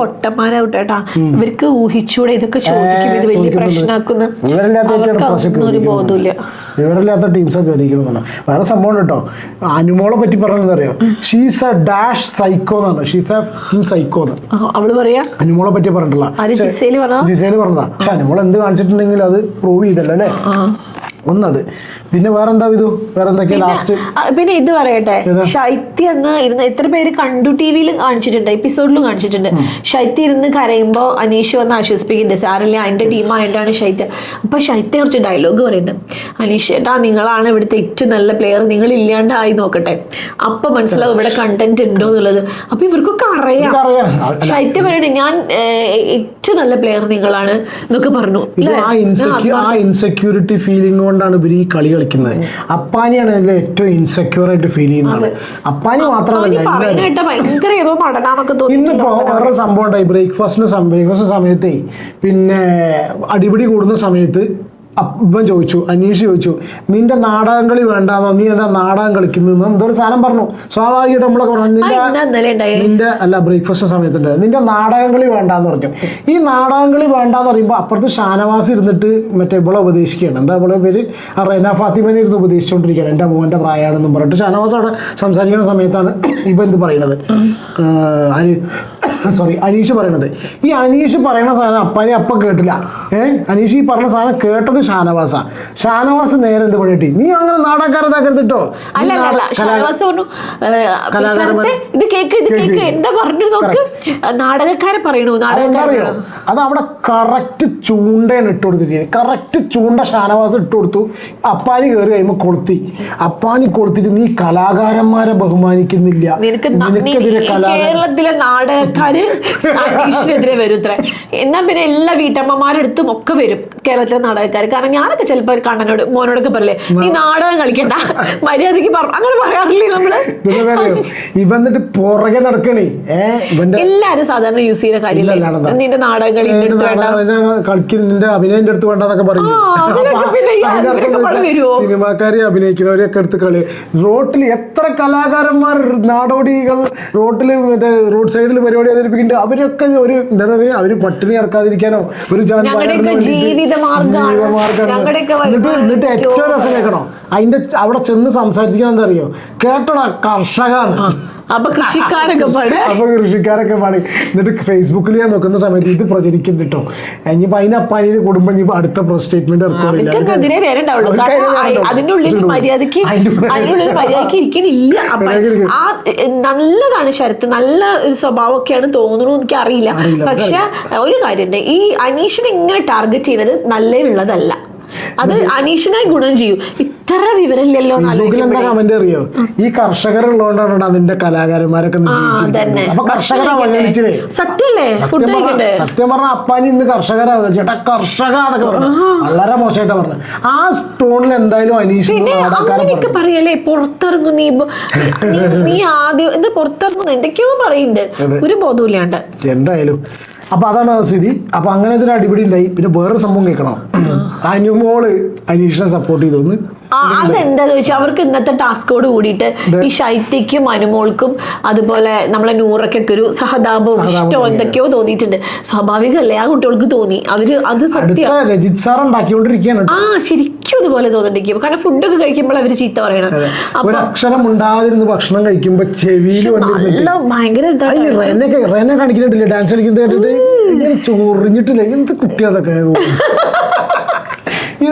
B: ഇവർക്ക് ഊഹിച്ചൂടെ ഇതൊക്കെ ചോദിക്കും. ഇത് വലിയ. പ്രശ്നമാക്കുന്ന ഒരു. ബോധമില്ല
A: വിവരമില്ലാത്ത ടീംസൊക്കെ കയറിയിരിക്കണം വേറെ സംഭവം കേട്ടോ. അനുമോളെ പറ്റി പറഞ്ഞത് അറിയോ ഷീസ് എ ഡാഷ് സൈക്കോ എന്നാണ് ഷീസ് എ സൈക്കോ എന്ന്
B: അവൾ പറയാ?
A: അനുമോളെ പറ്റി പറഞ്ഞിട്ടുള്ള.
B: ജിസേൽ പറഞ്ഞതാ?
A: പക്ഷെ അനുമോൾ എന്ത് കാണിച്ചിട്ടുണ്ടെങ്കിലും അത് പ്രൂവ് ചെയ്തല്ലോ അല്ലേ. ഒന്നത്. പിന്നെ വേറെന്താ ഇത് വേറെ എന്തൊക്കെയാ ലാസ്റ്റ്
B: പിന്നെ ഇത് പറയട്ടെ? ശൈത്യ എന്ന് ഇരുന്ന് എത്ര പേര് കണ്ടു ടി വിയിൽ കാണിച്ചിട്ടുണ്ട് എപ്പിസോഡിലും കാണിച്ചിട്ടുണ്ട്. ശൈത്യ ഇരുന്ന് കരയുമ്പോ അനീഷ് വന്ന് ആശ്വസിപ്പിക്കുന്നുണ്ട്. സാറല്ലേ അതിന്റെ ടീമായിട്ടാണ് ശൈത്യ. അപ്പൊ ശൈത്യ കുറച്ച് ഡയലോഗ് പറയുന്നുണ്ട് അനീഷ് ഏട്ടാ നിങ്ങളാണ് ഇവിടുത്തെ ഏറ്റവും നല്ല പ്ലെയർ നിങ്ങൾ ഇല്ലാണ്ടായി നോക്കട്ടെ. അപ്പൊ മനസ്സിലാവും ഇവിടെ കണ്ടന്റ് ഉണ്ടോ എന്നുള്ളത്. അപ്പൊ ഇവർക്കൊക്കെ അറിയാം. ശൈത്യ പറയണേ ഞാൻ ഏറ്റവും നല്ല പ്ലെയർ നിങ്ങളാണ് എന്നൊക്കെ പറഞ്ഞു.
A: ആ ആ ഇൻസെക്യൂരിറ്റി ഫീലിംഗ് കൊണ്ടാണ് ഇവർ ഈ കളി കളിക്കുന്നത്. അപ്പാനിയാണ് അതിൽ ഏറ്റവും ഇൻസെക്യൂർ ആയിട്ട് ഫീൽ ചെയ്യുന്നത്. അപ്പാനി മാത്രമല്ല ഇന്നിപ്പോ വേറെ സംഭവം ഉണ്ടായി. ബ്രേക്ക്ഫാസ്റ്റിന് ബ്രേക്ക്ഫാസ്റ്റ് സമയത്തേ പിന്നെ അടിപിടി കൂടുന്ന സമയത്ത് ഇവൻ ചോദിച്ചു അനീഷ് ചോദിച്ചു നിന്റെ നാടകം കളി വേണ്ടാന്നോ? നീ എന്താ നാടകം കളിക്കുന്നു? എന്തോ ഒരു സാധനം പറഞ്ഞു. സ്വാഭാവികമായിട്ട് നമ്മളൊക്കെ പറഞ്ഞു നിന്റെ നിന്റെ അല്ല ബ്രേക്ക്ഫാസ്റ്റ് സമയത്തുണ്ട് നിന്റെ നാടകം കളി വേണ്ടാന്ന് പറഞ്ഞു. ഈ നാടകം കളി വേണ്ടാന്ന് പറയുമ്പോൾ അപ്പുറത്ത് ഷാനവാസ് ഇരുന്നിട്ട് മറ്റേ ഇവളെ ഉപദേശിക്കുകയാണ്. എന്താ ഇവളെ പേര്? ആ റെന ഫാത്തിമനെ ഇരുന്ന് ഉപദേശിച്ചുകൊണ്ടിരിക്കുകയാണ് എന്റെ മോന്റെ പ്രായമാണെന്നും പറഞ്ഞിട്ട് ഷാനവാസ് അവിടെ സംസാരിക്കുന്ന സമയത്താണ് ഇപ്പം എന്ത് പറയുന്നത് ആര്? സോറി അനീഷ് പറയണത്. ഈ അനീഷ് പറയുന്ന സാധനം അപ്പാനെ അപ്പ കേട്ടില്ല. ഏഹ് അനീഷ് ഈ പറഞ്ഞ സാധനം കേട്ടത് ഷാനവാസാണ് ഷാനവാസ് നേരെ എന്ത് പണിയിട്ടി നീ അങ്ങനെ നാടകക്കാരതാക്കരുത് കേട്ടോ.
B: ഇത് കേക്ക് ഇത് കേക്ക്. എന്താ പറഞ്ഞു നോക്ക്? നാടകക്കാരെ പറയണു? നാടകക്കാരെ.
A: അത് അവിടെ കറക്റ്റ് ചൂണ്ടയാണ് ഇട്ട് കൊടുത്തിരിക്കുന്നത്. കറക്റ്റ് ചൂണ്ട ഷാനവാസ് ഇട്ട് കൊടുത്തു. അപ്പാനി കയറി കഴിയുമ്പോൾ കൊളുത്തി. അപ്പാനി കൊളുത്തിട്ട് നീ കലാകാരന്മാരെ ബഹുമാനിക്കുന്നില്ല.
B: നിനക്ക് ന- കേരളത്തിലെ
A: നിനക്കെതിരെ കലാകാരൻ
B: കേരളത്തിലെ നാടകക്കാര് അനീഷിനെതിരെ വരും ഇത്ര. എന്നാ പിന്നെ എല്ലാ വീട്ടമ്മമാരെടുത്തും ഒക്കെ വരും കേരളത്തിലെ നാടകക്കാർ കാരണം ഞാനൊക്കെ ചിലപ്പോ കണ്ണനോട് മോനോടൊക്കെ പറയലേ നീ നാടകം കളിക്കണ്ട മര്യാദയ്ക്ക് പറ. അങ്ങനെ പറയാറില്ലേ
A: നമ്മൾ? ഇവൻ എന്നിട്ട് പുറകെ നടക്കണേ.
B: എല്ലാരും സാധാരണ യൂസ് ചെയ്യുന്ന? കാര്യമില്ല നിന്റെ നാടകം കളി
A: നിന്റെ
B: എടുത്ത് വേണ്ട.
A: നാടകം നിന്റെ അഭിനയം എന്റെ അടുത്ത് വേണ്ടെന്നൊക്കെ പറയും? സിനിമാക്കാരെ അഭിനയിക്കുന്നവരെയൊക്കെ എടുത്ത് കളി. റോട്ടിൽ എത്ര കലാകാരന്മാർ നാടോടികൾ റോട്ടിൽ മറ്റേ റോഡ് സൈഡിൽ പരിപാടി അവതരിപ്പിക്കുന്നുണ്ട്. അവരൊക്കെ ഒരു എന്താ പറയുക അവർ പട്ടിണി ഇറക്കാതിരിക്കാനോ ഒരു എന്നിട്ട് എന്നിട്ട് ഏറ്റവും രസം കേൾക്കണോ? അതിന്റെ അവിടെ ചെന്ന് സംസാരിക്കാൻ എന്താ അറിയോ? കേട്ടോടാ കർഷകാന്ന്
B: അപ്പൊ കൃഷിക്കാരൊക്കെ പാടെ.
A: അപ്പൊ കൃഷിക്കാരൊക്കെ പാടി. എന്നിട്ട് ഫേസ്ബുക്കിൽ ഞാൻ നോക്കുന്ന സമയത്ത് ഇത് പ്രചരിക്കും കേട്ടോ ഇനിയിപ്പോ അതിനപ്പാനിയുടെ കുടുംബം ഇനി അടുത്ത പ്രസ് സ്റ്റേറ്റ്മെന്റ് ഇറക്കാറില്ല
B: അവർക്ക് അതിനെ നേരം ഉണ്ടാവുള്ളൂ. കാരണം അ- അതിന്റെ ഉള്ളിൽ
A: മര്യാദയ്ക്ക് ഇരിക്കണില്ല.
B: ആ നല്ലതാണ് ശരത്ത്. നല്ല ഒരു സ്വഭാവമൊക്കെയാണ് തോന്നുന്നു എനിക്ക് അറിയില്ല
A: അറിയില്ല,
B: പക്ഷെ ഒരു കാര്യമുണ്ട്. ഈ അനീഷിനെ ഇങ്ങനെ ടാർഗറ്റ് ചെയ്യുന്നത് നല്ലതിനുള്ളതല്ല. അത് അനീഷിനെ ഗുണം ചെയ്യും. ഇത്ര വിവരമില്ലല്ലോ
A: എന്താ കമന്റ് അറിയോ? ഈ കർഷകർ ഉള്ളതുകൊണ്ടാണ് അതിന്റെ കലാകാരന്മാരൊക്കെ അപ്പൊ കർഷകരാ
B: സത്യല്ലേ?
A: സത്യം പറഞ്ഞ അപ്പാനി ഇന്ന് കർഷകരാ ചേട്ടാ കർഷക എന്നൊക്കെ പറഞ്ഞു. വളരെ മോശമായിട്ടാ പറഞ്ഞത്. ആ സ്റ്റോണിൽ എന്തായാലും അനീഷ്
B: അങ്ങനെയൊക്കെ പറയല്ലേ? പുറത്തിറങ്ങും നീ നീ- നീ ആദ്യം എന്താ പുറത്തിറങ്ങുന്നു എന്തൊക്കെയോ പറയുന്നുണ്ട്. ഒരു ബോധമില്ലാണ്ട്
A: എന്തായാലും അപ്പൊ അതാണ് സ്ഥിതി. അപ്പൊ അങ്ങനെ ഇതിന് അടിപിടി ഉണ്ടായി. പിന്നെ വേറൊരു സംഭവം കേൾക്കണം. അനുമോൾ അനീഷിനെ സപ്പോർട്ട് ചെയ്തു ഒന്ന്
B: ആ, അതെന്താന്ന് വെച്ചാൽ അവർക്ക് ഇന്നത്തെ ടാസ്കോട് കൂടിയിട്ട് ഈ ശൈത്യക്കും അനുമോൾക്കും അതുപോലെ നമ്മളെ നൂറക്കൊക്കെ ഒരു സഹതാപവും ഇഷ്ടവും എന്തൊക്കെയോ തോന്നിയിട്ടുണ്ട്. സ്വാഭാവികമല്ലേ? ആ കുട്ടികൾക്ക് തോന്നി. അവർ അത് സത്യം.
A: രജിത് സാർ ഉണ്ടാക്കിക്കൊണ്ടിരിക്കുകയാണ്
B: ആ ശരിക്കും അതുപോലെ തോന്നിട്ടിരിക്കും കാരണം ഫുഡൊക്കെ കഴിക്കുമ്പോൾ അവർ ചീത്ത പറയണം
A: ഒരു അക്ഷരം ഉണ്ടാതിരുന്ന് ഭക്ഷണം കഴിക്കുമ്പോ ചെവിയിൽ
B: നല്ല ഭയങ്കര
A: കാണിക്കുന്നുണ്ടല്ലേ? ഡാൻസ് കളിക്കുന്നത് കേട്ടിട്ട്? ഇങ്ങനെ ചൊറിഞ്ഞിട്ടില്ല. എന്ത് കുട്ടി അതൊക്കെ?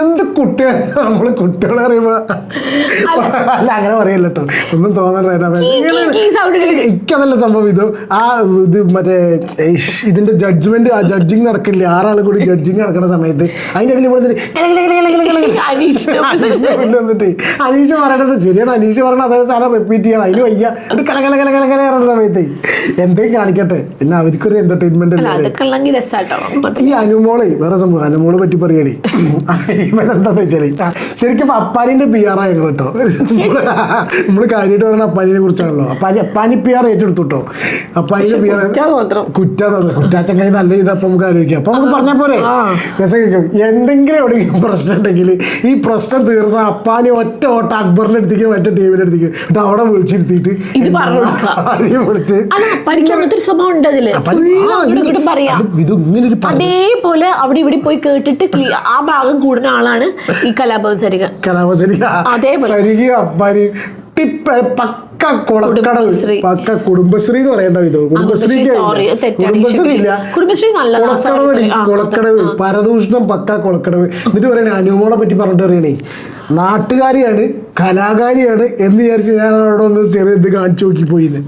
A: എന്ത് കുട്ടികൾ നമ്മൾ കുട്ടികളെ അറിയുമ്പോ അല്ല. അങ്ങനെ പറയല്ല കേട്ടോ ഒന്നും
B: sound
A: എനിക്കതല്ല സംഭവം. ഇത് ആ ഇത് മറ്റേ ഇതിന്റെ ജഡ്ജ്മെന്റ് ആ ജഡ്ജിങ് നടക്കില്ലേ? ആറാൾ കൂടി ജഡ്ജിങ് നടക്കുന്ന സമയത്ത്. അതിന്റെ ഇടയിൽ ഇവിടെ വന്നിട്ട് അനീഷ് പറയണത് ശരിയാണ്. അനീഷ് പറയണ അതേ സാധനം റിപ്പീറ്റ് ചെയ്യണം. അതിന് വയ്യ. കലകലകലകല കല കല കല കല കല പറയുന്ന സമയത്ത്. എന്തെങ്കിലും കാണിക്കട്ടെ. പിന്നെ അവർക്കൊരു എന്റർടൈൻമെന്റ് ഈ അനുമോളെ വേറെ സംഭവം. അനുമോളെ പറ്റി പറയണേ ഇവൻ എന്താന്ന് വെച്ചാൽ ശരിക്കും അപ്പാനിന്റെ പി ആർ ആയിരുന്നു കേട്ടോ. നമ്മൾ കാര്യമായിട്ട് പറയുന്ന അപ്പാനിനെ കുറിച്ചാണല്ലോ. അപ്പാനി അപ്പാനി പി ആർ ഏറ്റെടുത്തു കേട്ടോ. അപ്പാനിന്റെ പി ആർ
B: കുറ്റം
A: കുറ്റാച്ചങ്ങനെ നല്ല ഇത് അപ്പൊ നമുക്ക് ആലോചിക്കാം. അപ്പൊ നമുക്ക് പറഞ്ഞാൽ പോരെ. രസം കേൾക്കും എന്തെങ്കിലും എവിടെയെങ്കിലും പ്രശ്നം ഉണ്ടെങ്കിൽ ഈ പ്രശ്നം തീർന്ന അപ്പാനി ഒറ്റ ഓട്ട അക്ബറിന്റെ അടുത്തേക്ക് മറ്റേ ടീമിന്റെ അടുത്തേക്ക് എന്നിട്ട് അവിടെ വിളിച്ചിരുത്തിയിട്ട്. ആരെയും വിളിച്ച്
B: അല്ല പനിക്ക് ഒരു സ്വഭാവം ഉണ്ട് അതിൽ.
A: അപ്പാനി-
B: ഫുള്ള്
A: ആ,
B: അങ്ങോട്ടും ഇങ്ങോട്ടും പറയാം.
A: അത് ഇത് ഇങ്ങനെ ഒരു
B: അതേപോലെ അവിടെ ഇവിടെ പോയി കേട്ടിട്ട് ആ ഭാഗം കൂടുന്ന പറഞ്ഞ ആളാണ് ഈ കലാഭവൻ സരിക
A: കലാപചരിക
B: അതേപോലെ.
A: പക്ക കുളക്കടവ്
B: കുടുംബശ്രീ.
A: പക്ക കുടുംബശ്രീ എന്ന് പറയേണ്ട ഇത്.
B: കുടുംബശ്രീ,
A: കുടുംബശ്രീ ഇല്ല. കുളക്കടവ്. കുളക്കടവ് പരദൂഷണം പക്ക കുളക്കടവ്. എന്നിട്ട് പറയണേ അനുമോളെ പറ്റി പറഞ്ഞിട്ട് പറയണേ നാട്ടുകാരിയാണ് കലാകാരിയാണ് എന്ന് വിചാരിച്ച് ഞാൻ അവിടെ ഒന്ന് ചെറിയ ഇത് കാണിച്ചു നോക്കി പോയിന്ന്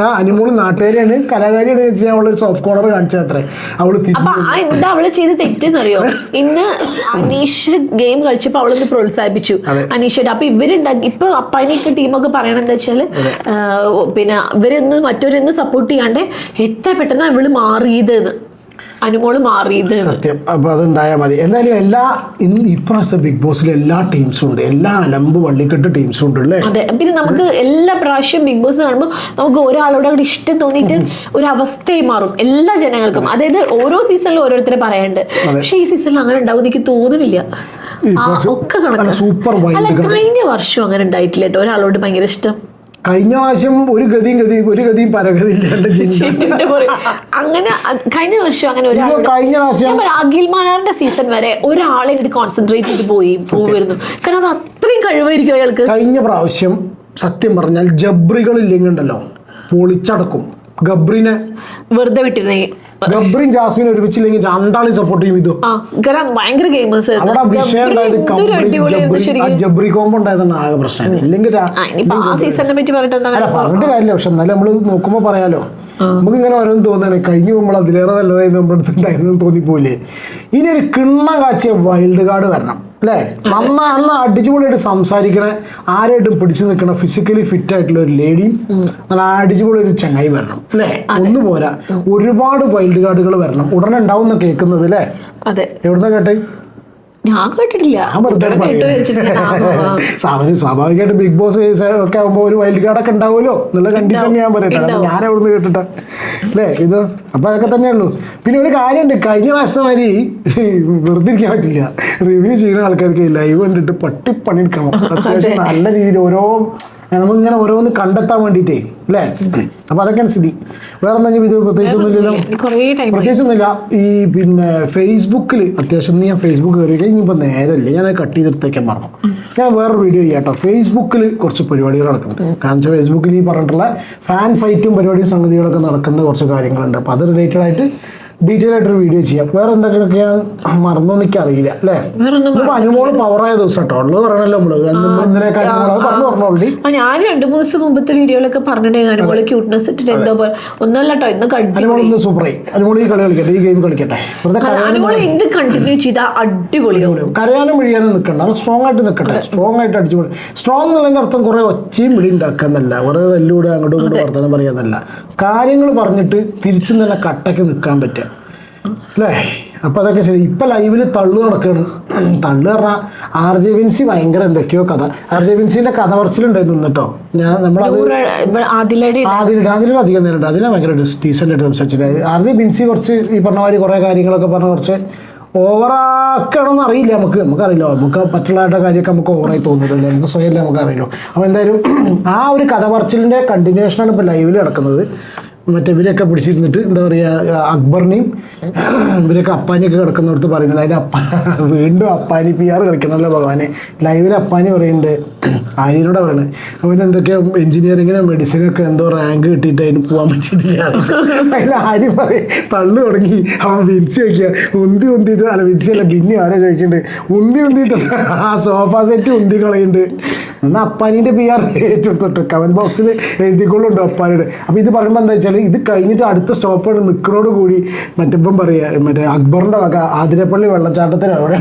B: ആ
A: അനുമോൾ നാട്ടുകാരിയാണ് കലാകാരിയാണ് എന്ന് ഞാൻ അവളൊരു സോഫ്റ്റ് കോർണർ കാണിച്ചത്രേ അവൾ തിരിഞ്ഞു
B: ആ എന്താ അവൾ ചെയ്ത് തെറ്റെന്നറിയോ? ഇന്ന് അനീഷ് ഗെയിം കളിച്ചപ്പോ അവളൊന്ന് പ്രോത്സാഹിപ്പിച്ചു.
A: അനീഷ്
B: അനീഷയുടെ അപ്പൊ ഇവരുണ്ടാക്കി ഇപ്പൊ അപ്പനിക്ക് ടീമൊക്കെ പറയണെന്താ എന്താ പിന്നെ ഇവരൊന്ന് മറ്റൊരൊന്ന് സപ്പോർട്ട് ചെയ്യാണ്ട് എത്ര പെട്ടെന്ന് ഇവൾ മാറിയത് എന്ന്. അനുമോൾ മാറിയത്.
A: സത്യം. അപ്പൊ അത് ഉണ്ടായാൽ മതി. എന്തായാലും എല്ലാ ഇന്ന് ഇപ്രാവശ്യത്തെ ബിഗ് ബോസിൽ എല്ലാ ടീംസും ഉണ്ട്. എല്ലാ അലമ്പ് വള്ളിക്കെട്ട് ടീംസും ഉണ്ട് അല്ലേ?
B: അതെ. പിന്നെ നമുക്ക് എല്ലാ പ്രാവശ്യം ബിഗ് ബോസ് കാണുമ്പോൾ നമുക്ക് ഒരാളോട് അവിടെ ഇഷ്ടം തോന്നിയിട്ട് ഒരു അവസ്ഥയായി മാറും എല്ലാ ജനങ്ങൾക്കും. അതായത് ഓരോ സീസണിലും ഓരോരുത്തരെ പറയാണ്ട് പക്ഷെ ഈ സീസണിൽ അങ്ങനെ ഉണ്ടാവും എനിക്ക് തോന്നുന്നില്ല. ഒക്കെ കഴിഞ്ഞ വർഷം അങ്ങനെ ഉണ്ടായിട്ടില്ല കേട്ടോ. ഒരാളോട് ഭയങ്കര ഇഷ്ടം.
A: കഴിഞ്ഞ പ്രാവശ്യം ഒരു ഗതിയും ഗതിയും ഒരു ഗതിയും പരഗതി ഇല്ലാണ്ട്.
B: അങ്ങനെ കഴിഞ്ഞ വർഷം അങ്ങനെ ഒരാൾ
A: കഴിഞ്ഞ പ്രാവശ്യം
B: ഞാൻ അഖിൽ മാനാറിന്റെ സീസൺ വരെ ഒരാളെ ഇങ്ങോട്ട് കോൺസെൻട്രേറ്റ് ചെയ്ത് പോയി പോവുമായിരുന്നു. കാരണം അത് അത്രയും കഴിവായിരിക്കും അയാൾക്ക്.
A: കഴിഞ്ഞ പ്രാവശ്യം സത്യം പറഞ്ഞാൽ ജബ്രികളില്ലെങ്കിൽ ഉണ്ടല്ലോ പൊളിച്ചടക്കും. ഗബ്രിനെ
B: വെറുതെ വിട്ടിരുന്നേ.
A: ഗബ്രിൻ ജാസ്മിൻ ഒരുമിച്ചില്ലെങ്കിൽ രണ്ടാളും സപ്പോർട്ട് ചെയ്യും ഇതോ.
B: ഭയങ്കര ഗെയിമേഴ്സ്
A: അവിടെ വിഷയം ഉണ്ടായത് കംപ്ലീറ്റ് ജബ്രി കോമ്പ് ഉണ്ടായതാണ് ആകെ പ്രശ്നം. ഇല്ലെങ്കിൽ
B: സീസണിനെ പറ്റി? പറഞ്ഞിട്ട്
A: കാര്യമില്ല. പക്ഷെ എന്നാലും നമ്മൾ നോക്കുമ്പോൾ പറയാലോ. നമുക്ക് ഇങ്ങനെ ഓരോന്ന് തോന്നാണ് കഴിഞ്ഞു നമ്മൾ അതിലേറെ നല്ലതായി നമ്മുടെ അടുത്തുണ്ടായിരുന്നു തോന്നിപ്പോയില്ലേ ഇനി ഒരു കിണ്ണം കാച്ചിയ വൈൽഡ് കാർഡ് വരണം. അല്ലേ? നന്ന നല്ല അടിച്ചുപൊളിയായിട്ട് സംസാരിക്കണ. ആരായിട്ടും പിടിച്ചു നിൽക്കണ ഫിസിക്കലി ഫിറ്റ് ആയിട്ടുള്ള ഒരു ലേഡിയും നല്ല അടിച്ചുപൊളി ഒരു ചങ്ങായി വരണം അല്ലേ? ഒന്ന് പോരാ. ഒരുപാട് വൈൽഡ് കാർഡുകൾ വരണം. ഉടനെ ഉണ്ടാവും എന്ന് കേൾക്കുന്നത് അല്ലേ?
B: അതെ.
A: എവിടുന്ന കേട്ടെ?
B: ഞാൻ കേട്ടിട്ടില്ല.
A: അവർ സ്വാഭാവികമായിട്ട് ബിഗ് ബോസ് ഒക്കെ ആകുമ്പോൾ ഒരു വൈൽഡ് കാർഡ് ഒക്കെ ഉണ്ടാവുമല്ലോ എന്നുള്ള കണ്ടീഷൻ ഞാൻ പറയട്ടെ. ഞാൻ നിന്ന് കേട്ടിട്ട. അല്ലേ? ഇത് അപ്പൊ അതൊക്കെ തന്നെ ഉള്ളൂ പിന്നെ ഒരു കാര്യമുണ്ട്. കഴിഞ്ഞ പ്രാവശ്യം മാതിരി വെറുതെ ഇരിക്കാൻ പറ്റില്ല. റിവ്യൂ ചെയ്യുന്ന ആൾക്കാർക്ക് ലൈവ് കണ്ടിട്ട് പട്ടി പണിയെടുക്കണം അത്യാവശ്യം നല്ല രീതിയിൽ ഓരോ നമുക്കിങ്ങനെ ഓരോന്ന് കണ്ടെത്താൻ വേണ്ടിയിട്ടേ അല്ലേ? അപ്പൊ അതൊക്കെയാണ് സ്ഥിതി. വേറെ എന്തെങ്കിലും ഇത് പ്രത്യേകിച്ചൊന്നുമില്ലല്ലോ പ്രത്യേകിച്ചൊന്നുമില്ല. ഈ പിന്നെ ഫേസ്ബുക്കിൽ അത്യാവശ്യം ഞാൻ ഫേസ്ബുക്ക് കയറി ഇനിയിപ്പോൾ നേരല്ലേ. ഞാൻ കട്ട് ചെയ്തെടുത്തേക്കാൻ പറഞ്ഞു ഞാൻ വേറൊരു വീഡിയോ ചെയ്യാം കേട്ടോ ഫേസ്ബുക്കിൽ കുറച്ച് പരിപാടികൾ നടക്കുന്നുണ്ട്. കാരണം വെച്ചാൽ ഫേസ്ബുക്കിൽ ഈ പറഞ്ഞിട്ടുള്ള ഫാൻ ഫൈറ്റും പരിപാടിയും സംഗതികളൊക്കെ നടക്കുന്ന കുറച്ച് കാര്യങ്ങളുണ്ട്. അപ്പോൾ അത് റിലേറ്റഡ് ആയിട്ട് ഡീറ്റെയിൽ ആയിട്ടൊരു വീഡിയോ ചെയ്യാം. വേറെ എന്തെങ്കിലുമൊക്കെ മറന്നു അറിയില്ല അല്ലേ? അനുമോൾ പവറായ ദിവസം കേട്ടോ ഉള്ളത് പറയണല്ലോ നമ്മൾ. പറഞ്ഞു
B: പറഞ്ഞോളി. ഞാൻ രണ്ടു മൂന്ന് ദിവസം മുമ്പത്തെ വീഡിയോയിലൊക്കെ പറഞ്ഞിട്ടുണ്ടെങ്കിൽ അനുമോൾ ക്യൂട്ട്നെസ് ഇട്ടിട്ട് എന്തോ പോലെ ഒന്നല്ല കേട്ടോ ഇന്ന്
A: അനുമോൾ
B: അടിപൊളി
A: ഇന്ന് സൂപ്പറായി അനുമോൾ ഈ കളി കളിക്കട്ടെ ഈ ഗെയിം കളിക്കട്ടെ. വെറുതെ കരയാനും
B: മിഴിയാനും എന്ത് കണ്ടിന്യൂ
A: കരയാനും നിൽക്കണ്ട സ്ട്രോങ് ആയിട്ട് നിൽക്കട്ടെ സ്ട്രോങ് ആയിട്ട് അടിച്ചു സ്ട്രോങ് എന്നുള്ളതിന്റെ അർത്ഥം കുറെ ഒച്ചയും പിടി ഉണ്ടാക്കാന്നല്ല കുറെ തല്ലൂടെ അങ്ങോട്ടും ഇങ്ങോട്ടും വർത്തമാനം പറയാന്നല്ല കാര്യങ്ങൾ പറഞ്ഞിട്ട് തിരിച്ചും തന്നെ കട്ടയ്ക്ക് നിൽക്കാൻ പറ്റുക. അല്ലേ? അപ്പോൾ അതൊക്കെ ശരി. ഇപ്പൊ ലൈവിൽ തള്ളു നടക്കാണ്. തള്ളു പറഞ്ഞാൽ ആർ ജെ വിൻസി ഭയങ്കര എന്തൊക്കെയോ കഥ. ആർ ജെ വിൻസിന്റെ കഥ പറച്ചിലുണ്ടായിരുന്നു കേട്ടോ. ഞാൻ നമ്മൾ
B: ആദിലടി
A: ആദിലടി അധികം നേരിട്ട് അതിനെ ഭയങ്കര ഡീസന്റ് ആയിട്ട് സംസാരിച്ചിട്ട്. ആർ ജെ വിൻസി കുറച്ച് ഈ പറഞ്ഞ മാതിരി കുറേ കാര്യങ്ങളൊക്കെ പറഞ്ഞ കുറച്ച് ഓവറാക്കണമെന്ന് അറിയില്ല നമുക്ക്. നമുക്കറിയില്ല. നമുക്ക് മറ്റുള്ളവരുടെ കാര്യമൊക്കെ നമുക്ക് ഓവറായി തോന്നുന്നില്ല നമുക്ക് സ്വയമല്ലേ നമുക്ക് അറിയില്ല അപ്പോൾ എന്തായാലും ആ ഒരു കഥ പറച്ചിലിന്റെ കണ്ടിന്യൂഷനാണ് ഇപ്പോൾ ലൈവിൽ നടക്കുന്നത്. മറ്റേ ഇവരെയൊക്കെ പിടിച്ചിരുന്നിട്ട് എന്താ പറയുക അക്ബറിനെയും ഇവരൊക്കെ അപ്പാനിയൊക്കെ കിടക്കുന്നിടത്ത് പറയുന്നത് അതിന്റെ അപ്പ വീണ്ടും അപ്പാനി പി ആർ കളിക്കണമല്ലോ ഭഗവാനെ. ലൈവിൽ അപ്പാനി പറയുന്നുണ്ട്. ആര്യനോട് പറയുന്നത്. അവൻ എന്തൊക്കെയോ എഞ്ചിനീയറിങ്ങിനും മെഡിസിനൊക്കെ എന്തോ റാങ്ക് കിട്ടിയിട്ട് അതിന് പോകാൻ പറ്റിയിട്ടില്ല. അതിൽ ആര്യ പറയും തള്ളു തുടങ്ങി. അവൻ വിൻസ് വയ്ക്കുക ഉന്തി ഉന്തിയിട്ട് അല്ല വിൻസി അല്ല ബിന്നി ആരോ ചോദിക്കുന്നുണ്ട് ഉന്തി ഉന്തിയിട്ട് ആ സോഫ സെറ്റ് ഉന്തി കളയുന്നുണ്ട്. എന്നാൽ അപ്പാനിന്റെ പി ആർ ഏറ്റെടുത്തിട്ട് കമന്റ് ബോക്സിൽ എഴുതിക്കൊള്ളുണ്ട് അപ്പാനിയുടെ അപ്പോൾ ഇത് പറയുമ്പോൾ എന്താ വെച്ചാൽ ഇത് കഴിഞ്ഞിട്ട് അടുത്ത സ്റ്റോപ്പാണ് നിൽക്കുന്നതോട് കൂടി മറ്റിപ്പം പറയുക മറ്റേ അക്ബറിന്റെ വക ആതിരപ്പള്ളി വെള്ളച്ചാട്ടത്തിന് അവിടെ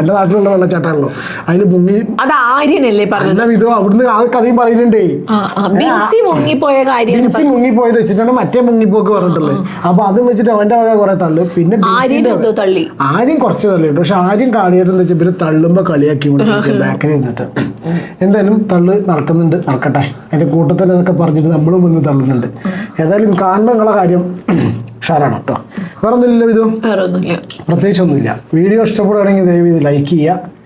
A: എന്റെ നാട്ടിലുള്ള വെള്ളച്ചാട്ടമാണല്ലോ. അതിൽ മുങ്ങി
B: അത് ആര്യനല്ലേ പറഞ്ഞത്?
A: ഇതോ അവിടുന്ന് ആ കഥയും പറയുന്നുണ്ടേ.
B: മുങ്ങിപ്പോയ കാര്യം
A: മുങ്ങിപ്പോയത് വെച്ചിട്ടാണ് മറ്റേ മുങ്ങിപ്പോക്ക് പറഞ്ഞിട്ടുള്ളത്. അപ്പൊ അതും വെച്ചിട്ട് അവന്റെ വക കുറെ തള്ളു. പിന്നെ
B: തള്ളി.
A: ആരും കുറച്ച് തള്ളിയുണ്ട്. പക്ഷെ ആരും കാടിയായിട്ട് എന്താ വെച്ചാൽ പിന്നെ തള്ളുമ്പോ കളിയാക്കി ബാക്കിൽ നിന്നിട്ട്. എന്തായാലും തള്ളു നടക്കുന്നുണ്ട് നടക്കട്ടെ. എന്റെ കൂട്ടത്തിൽ അതൊക്കെ പറഞ്ഞിട്ട് നമ്മളും വന്ന് തള്ളുന്നുണ്ട്. ഏതായാലും കാണുന്ന നിങ്ങളെ കാര്യം ഉഷാറാണ് കേട്ടോ. വേറെ ഒന്നുമില്ലല്ലോ ഇതും പ്രത്യേകിച്ചൊന്നുമില്ല. വീഡിയോ ഇഷ്ടപ്പെടുകയാണെങ്കിൽ ദയവ് ഇത് ലൈക്ക് ചെയ്യുക.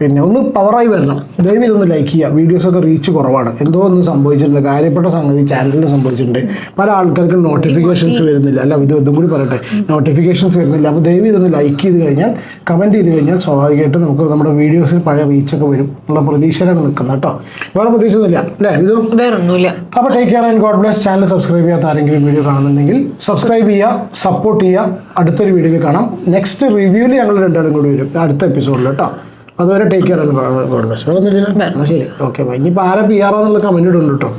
A: പിന്നെ ഒന്ന് പവറായി വരണം. ദയവ് ഇതൊന്ന് ലൈക്ക് ചെയ്യുക. വീഡിയോസൊക്കെ റീച്ച് കുറവാണ്. എന്തോ ഒന്ന് സംഭവിച്ചിട്ടുണ്ട്. കാര്യപ്പെട്ട സംഗതി ചാനലിൽ സംഭവിച്ചിട്ടുണ്ട്. പല ആൾക്കാർക്കും നോട്ടിഫിക്കേഷൻസ് വരുന്നില്ല. അല്ല ഇത് ഇതും കൂടി പറയട്ടെ. നോട്ടിഫിക്കേഷൻസ് വരുന്നില്ല. അപ്പോൾ ദയവ് ഇതൊന്ന് ലൈക്ക് ചെയ്ത് കഴിഞ്ഞാൽ കമന്റ് ചെയ്ത് കഴിഞ്ഞാൽ സ്വാഭാവികമായിട്ടും നമുക്ക് നമ്മുടെ വീഡിയോസിന് പഴയ റീച്ചൊക്കെ വരും ഉള്ള പ്രതീക്ഷയിലാണ് നിൽക്കുന്നത് കേട്ടോ. വേറെ പ്രതീക്ഷയൊന്നുമില്ല. അല്ലേ ഇത്
B: വേറൊന്നുമില്ല.
A: അപ്പോൾ take care and God bless channel subscribe ചെയ്യാത്ത ആരെങ്കിലും വീഡിയോ കാണുന്നുണ്ടെങ്കിൽ സബ്സ്ക്രൈബ് ചെയ്യുക സപ്പോർട്ട് ചെയ്യുക. അടുത്തൊരു വീഡിയോയിൽ കാണാം. നെക്സ്റ്റ് റിവ്യൂവിൽ ഞങ്ങൾ രണ്ടാളും കൂടി വരും. അടുത്ത എപ്പിസോഡിൽ കേട്ടോ. അതുവരെ ടേക്ക് കെയർ ആണ് ഗോഡ് ബ്ലസ് വേറെ ഒന്നുമില്ല എന്നാൽ ശരി. ഓക്കെ ഇനിയിപ്പോൾ ആരെ പി ആർ എന്നുള്ള കമന്റ് ഇടുന്നുണ്ട് കേട്ടോ